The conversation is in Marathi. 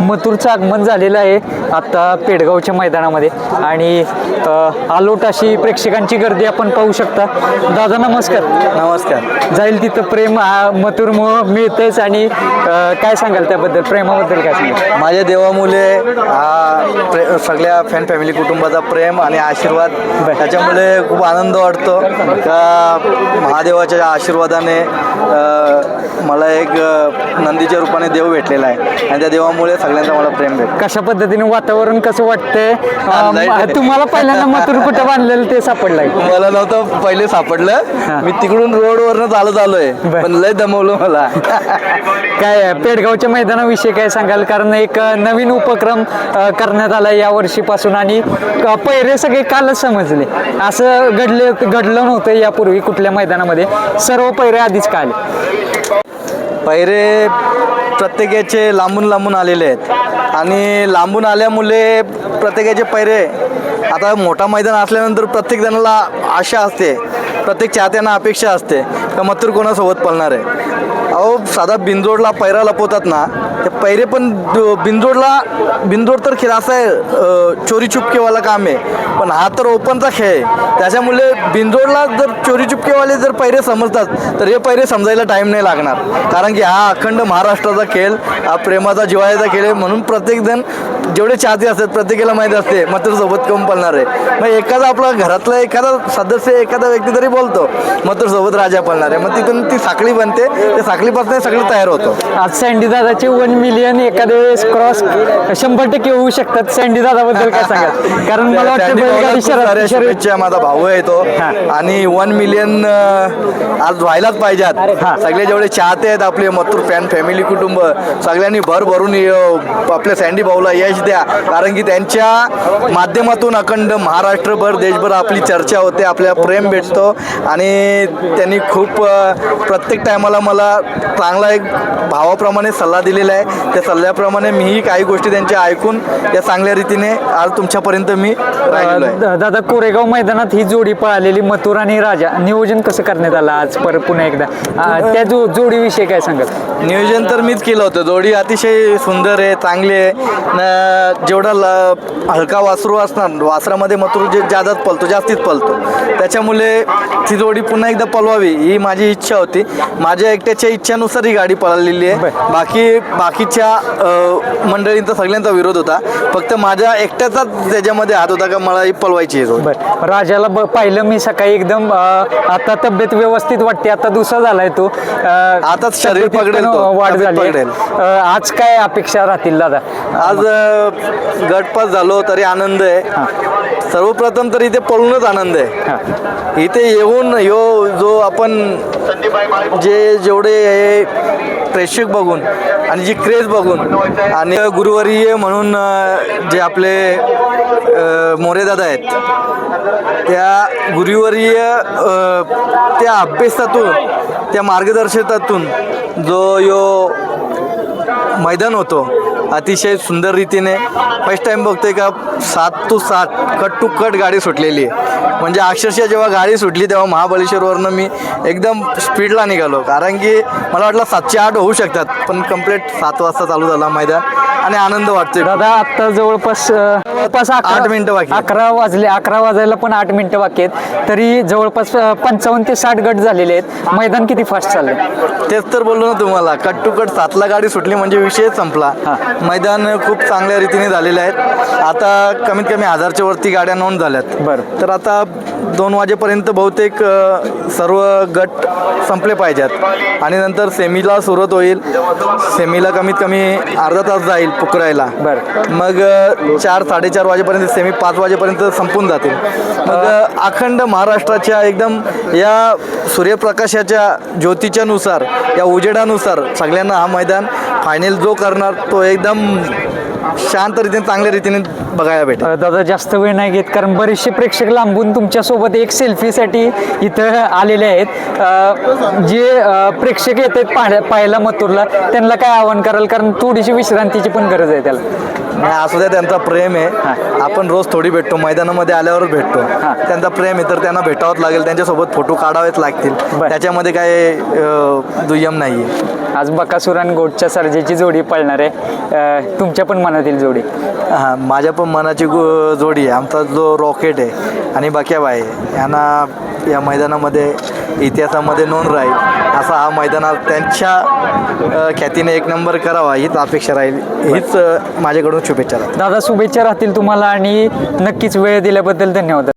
मथुरचं आगमन झालेलं आहे आत्ता पेडगावच्या मैदानामध्ये. आणि आलोट अशी प्रेक्षकांची गर्दी आपण पाहू शकता. दादा नमस्कार. नमस्कार. जाईल तिथं प्रेम हा मथुरमुळं मिळतंच आणि काय सांगाल त्याबद्दल? प्रेमाबद्दल काय सांगाल? माझ्या देवामुळे हा प्रे सगळ्या फॅन फॅमिली कुटुंबाचा प्रेम आणि आशीर्वाद त्याच्यामुळे खूप आनंद वाटतो. का महादेवाच्या आशीर्वादाने मला एक नंदीच्या रूपाने देव भेटलेला आहे. आणि त्या देवामुळे सगळ्यांचा मला प्रेम भेटतो. कशा पद्धतीने वातावरण कसं वाटतंय? अ. तुम्हाला पहिल्यांदा मथुर कुठं बांधलेलं ते सापडलंय? मला नव्हतं पहिले सापडलं. मी तिकडून रोडवरनं चालत आलोय बर. पण लय दमवलं मला. काय पेडगावच्या मैदानाविषयी काय सांगाल? कारण एक अ, नवीन उपक्रम अ, करण्यात आला या वर्षीपासून आणि क- पहिरे सगळे कालच समजले. असं घडले घडलं नव्हतं यापूर्वी कुठल्या मैदानामध्ये. सर्व पहिरे आधीच का आले? पैरे प्रत्येकाचे लांबून लांबून आलेले आहेत. आणि लांबून आल्यामुळे प्रत्येकाचे पैरे आता मोठा मैदान असल्यानंतर प्रत्येक जणाला आशा असते. प्रत्येक चाहत्यांना अपेक्षा असते. का मथुर कोणासोबत पळणार आहे? अहो साधा बिंजोडला पैरा लपवतात ना ते पैरे पण बिंदोडला बिंदोड तर खेळ असा आहे चोरी चुपकेवाला काम आहे. पण हा तर ओपनचा खेळ आहे. त्याच्यामुळे बिंदोडला जर चोरी चुपकेवाले जर पैरे समजतात तर हे पैरे समजायला टाईम नाही लागणार. कारण की हा अखंड महाराष्ट्राचा खेळ हा प्रेमाचा जिवाळ्याचा खेळ आहे. म्हणून प्रत्येकजण जेवढे चाहते असतात प्रत्येकाला माहीत असते मात्र सोबत कम पळणार आहे? मग एखादा आपला घरातला एखादा सदस्य एखादा व्यक्ती तरी बोलतो मात्र सोबत राजा पळणार आहे. मग तिथून ती साखळी बनते. त्या साखळीपासून सगळं तयार होतो. आज सँडी दादाचे वन मिलियन एखाद्या वेळेस क्रॉस शंभर टक्के होऊ शकतात. सँडी दादाबद्दल काय सांगाल? कारण मला वाटतं बैलगाडी शुभेच्छा. माझा भाऊ आहे तो. आणि वन मिलियन आज व्हायलाच पाहिजेत. सगळे जेवढे चाहते आहेत आपले मथुर फॅन फॅमिली कुटुंब सगळ्यांनी भर भरून आपल्या सँडी भाऊला यश द्या. कारण की त्यांच्या माध्यमातून अखंड महाराष्ट्रभर देशभर आपली चर्चा होते आपल्याला प्रेम भेटतो. आणि त्यांनी खूप प्रत्येक टायमाला मला चांगला एक भावाप्रमाणे सल्ला दिलेला आहे. त्या सल्ल्याप्रमाणे मीही काही गोष्टी त्यांच्या ऐकून त्या चांगल्या रीतीने आज तुमच्यापर्यंत मी राहिलेलो आहे. दा- दादा कोरेगाव मैदानात ही जोडी पळालेली मथुर आणि राजा. नियोजन कसं करण्यात आलं आज? परत पुन्हा एकदा. आ, त्या जो जोडीविषयी काय सांगाल? नियोजन तर मीच केलं होतं. जोडी अतिशय सुंदर आहे चांगली आहे. न जेवढा ल हलका वासरू असणार वासरामध्ये मथुर जे जादाच पलतो जास्तीच पलतो त्याच्यामुळे ती जोडी पुन्हा एकदा पलवावी ही माझी इच्छा होती. माझ्या एकट्याच्या इच्छानुसार ही गाडी पळालेली आहे. बरं. बाकी बाकीच्या मंडळींचा सगळ्यांचा विरोध होता. फक्त माझ्या एकट्याचाच त्याच्यामध्ये हात होता का मला ही पलवायची बर. राजाला ब- पाहिलं मी सकाळी एकदम अ, आता तब्येत व्यवस्थित वाटते आता दुसरा झालाय तो. अ, आताच शरीर तब्येतीत पकडेल पण तो, वाढ तब्येत झाली. पकडेल. अ, आज काय अपेक्षा राहतील दादा? आज अ, गटपास झालो तरी आनंद आहे. सर्वप्रथम तर इथे पळूनच आनंद आहे. इथे येऊन यो जो आपण जे जेवढे हे प्रेक्षक बघून आणि जी क्रेज बघून. आणि गुरुवारी म्हणून जे आपले मोरेदादा आहेत त्या गुरुवारीय त्या अभ्यासातून त्या मार्गदर्शकातून जो यो मैदान होतो अतिशय सुंदर रीतीने. फर्स्ट टाईम बघतोय का सात टू सात कट टू कट गाडी सुटलेली आहे. म्हणजे अक्षरशः जेव्हा गाडी सुटली तेव्हा महाबळेश्वरवरनं मी एकदम स्पीडला निघालो. कारण की मला वाटलं सातशे आठ होऊ शकतात पण कंप्लीट सात वाजता चालू झाला मैदान. आणि आनंद वाटतोय. दादा आता जवळपास जवळपास आठ मिनिटं बाकी आहेत. अकरा वाजले अकरा वाजायला पण आठ मिनिटं बाकी आहेत. तरी जवळपास पंचावन्न ते साठ गट झालेले आहेत. मैदान किती फास्ट चाललंय? तेच तर बोललो ना तुम्हाला कट टू कट सातला गाडी सुटली म्हणजे विषयच संपला. हा. मैदान खूप चांगल्या रीतीने झालेले आहेत. आता कमीत कमी हजारच्या वरती गाड्या नोंद झाल्यात. बरं. तर आता दोन वाजेपर्यंत बहुतेक सर्व गट संपले पाहिजेत. आणि नंतर सेमीला सुरुवात होईल. सेमीला कमीत कमी अर्धा तास जाईल पुकरायला. बरं. मग चार साडेचार वाजेपर्यंत सेमी पाच वाजेपर्यंत संपून जातील. मग अखंड महाराष्ट्राच्या एकदम या सूर्यप्रकाशाच्या ज्योतीच्या नुसार या उजेडानुसार सगळ्यांना हा मैदान फायनल जो करणार तो एकदम शांत रीतीने चांगल्या रीतीने बघायला भेटेल. अ, दादा जास्त वेळ नाही घेत कारण बरेचसे प्रेक्षक लांबून तुमच्यासोबत एक सेल्फीसाठी इथं आलेले आहेत. अ, जे अ, प्रेक्षक येत आहेत पाहायला मथुरला त्यांना काय आवाहन कराल? कारण थोडीशी विश्रांतीची पण गरज आहे त्याला. नाही असू द्या त्यांचा प्रेम. आहे. आपण रोज थोडी भेटतो मैदानामध्ये आल्यावरच भेटतो. त्यांचा प्रेम आहे तर त्यांना भेटावंच लागेल त्यांच्यासोबत फोटो काढावेच लागतील. त्याच्यामध्ये काय अ, दुय्यम नाही आहे आज बकासूर आणि गोटच्या सर्जेची जोडी पळणार आहे. तुमच्या पण मनातील जोडी. हां माझ्या पण मनाची गो- जोडी आहे. आमचा जो रॉकेट आहे आणि बक्याबाई आहे यांना या मैदानामध्ये इतिहासामध्ये नोंद राहील. असा हा मैदानात त्यांच्या ख्यातीने एक नंबर करावा हीच अपेक्षा राहील. हीच माझ्याकडून शुभेच्छा राहील दादा शुभेच्छा राहतील तुम्हाला आणि नक्कीच वेळ दिल्याबद्दल धन्यवाद.